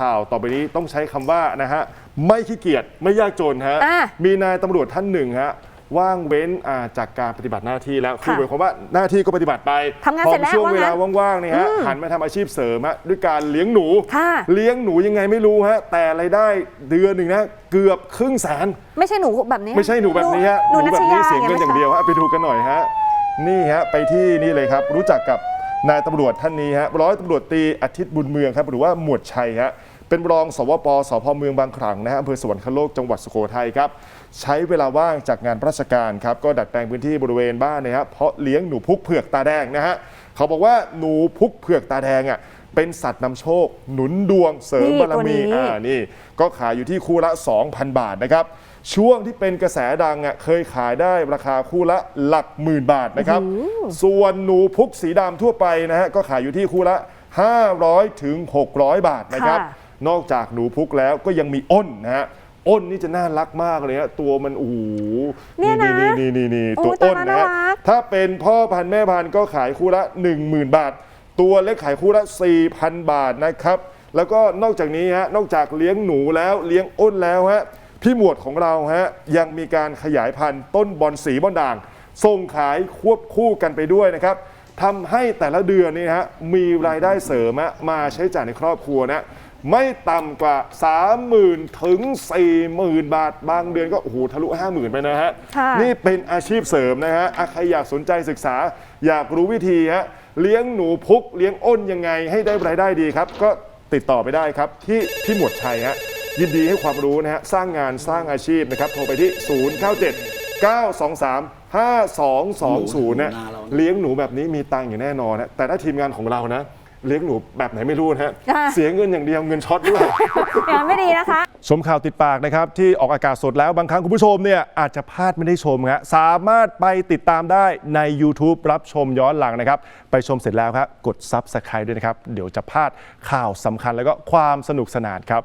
ข่าวต่อไปนี้ต้องใช้คำว่านะฮะไม่ขี้เกียจไม่ยากจนฮะอะมีนายตำรวจท่านหนึ่งฮะว่างเว้นอ่าจากการปฏิบัติหน้าที่แล้วคือค่ะหมายความว่าหน้าที่ก็ปฏิบัติไปทำงานเสร็จแล้วพอช่วงเวลาว่างั้นว่างๆเนี่ยฮะหันมาทำอาชีพเสริมฮะด้วยการเลี้ยงหนู ค่ะเลี้ยงหนูยังไงไม่รู้ฮะแต่รายได้เดือนหนึ่งนะเกือบครึ่งแสน ไม่ใช่หนูแบบนี้ไม่ใช่หนูแบบนี้ฮะหนูนัแบชบยานี้เสียเงินอย่างเดียวไฮะไปดูกันหน่อยฮะนี่ฮะไปที่นี่เลยครับ รู้จักกับนายตำรวจท่านนี้ฮะร้อยตำรวจตรีอาทิตย์บุญเมืองครับ หรือว่าหมวดชัยฮะ เป็นรองสวปสพเมืองบางขลังนะฮะอำเภอสวรรคโลกจังหวัดสุโขทัยครับ ใช้เวลาว่างจากงานราชการครับ ก็ดัดแปลงพื้นที่บริเวณบ้านเนยฮะเพาะเลี้ยงหนูพุกเผือกตาแดงนะฮะเขาบอกว่าหนูพุกเผือกตาแดงอะเป็นสัตว์นำโชค หนุนดวงเสริมนี่บารมีตัวนี้ อ่านี่ ก็ขายอยู่ที่คู่ละ 2,000 บาทนะครับ ช่วงที่เป็นกระแสดังอะเคยขายได้ราคาคู่ละหลักหมื่นบาทนะครับ ส่วนหนูพุกสีดำทั่วไปนะฮะก็ขายอยู่ที่คู่ละ 500ถึง600 บาทนะครับ ค่ะ นอกจากหนูพุกแล้วก็ยังมีอ้นนะฮะอ้นนี่จะน่ารักมากเลยฮะตัวมันโอ้โหเนี่ยนะนี่นี่นี่นี่โอ้ตัวตาอ้นน่านะฮะรักถ้าเป็นพ่อพันธุ์แม่พันธุ์ก็ขายคู่ละ 10,000 บาท ตัวเล็กขายคู่ละ 4,000 บาทนะครับ แล้วก็นอกจากนี้ฮะนอกจากเลี้ยงหนูแล้วเลี้ยงอ้นแล้วฮะพี่หมวดของเราฮะยังมีการขยายพันธุ์ต้นบอนสีบอนด่าง ส่งขายควบคู่กันไปด้วยนะครับทำให้แต่ละเดือนนี่ฮะมีรายได้เสริมฮะมาใช้จ่ายในครอบครัวนะ ไม่ต่ำกว่า 30,000 ถึง 40,000 บาท บางเดือนก็โอ้โหทะลุ 50,000 ไปนะฮะ ค่ะ นี่เป็นอาชีพเสริมนะฮะอะใครอยากสนใจศึกษา อยากรู้วิธีฮะเลี้ยงหนูพุกเลี้ยงอ้นยังไงให้ได้รายได้ดีครับ ก็ติดต่อไปได้ครับ ที่พี่หมวดชัยฮะยินดีให้ความรู้นะฮะสร้างงานสร้างอาชีพนะครับโทรไปที่ 097 923 5220นะเลี้ยงหนูแบบนี้มีตังค์อย่างแน่นอนนะแต่ถ้าทีมงานของเรานะ เลี้ยงหนูแบบไหนไม่รู้นะฮะ ค่ะ เสียเงินอย่างเดียวเงินช็อตด้วย อย่างนั้นไม่ดีนะคะ ชมข่าวติดปากนะครับ ที่ออกอากาศสดแล้วบางครั้งคุณผู้ชมเนี่ยอาจจะพลาดไม่ได้ชมฮะสามารถไปติดตามได้ใน YouTube รับชมย้อนหลังนะครับ ไปชมเสร็จแล้วครับ กด Subscribe ด้วยนะครับ เดี๋ยวจะพลาดข่าวสำคัญแล้วก็ความสนุกสนานครับ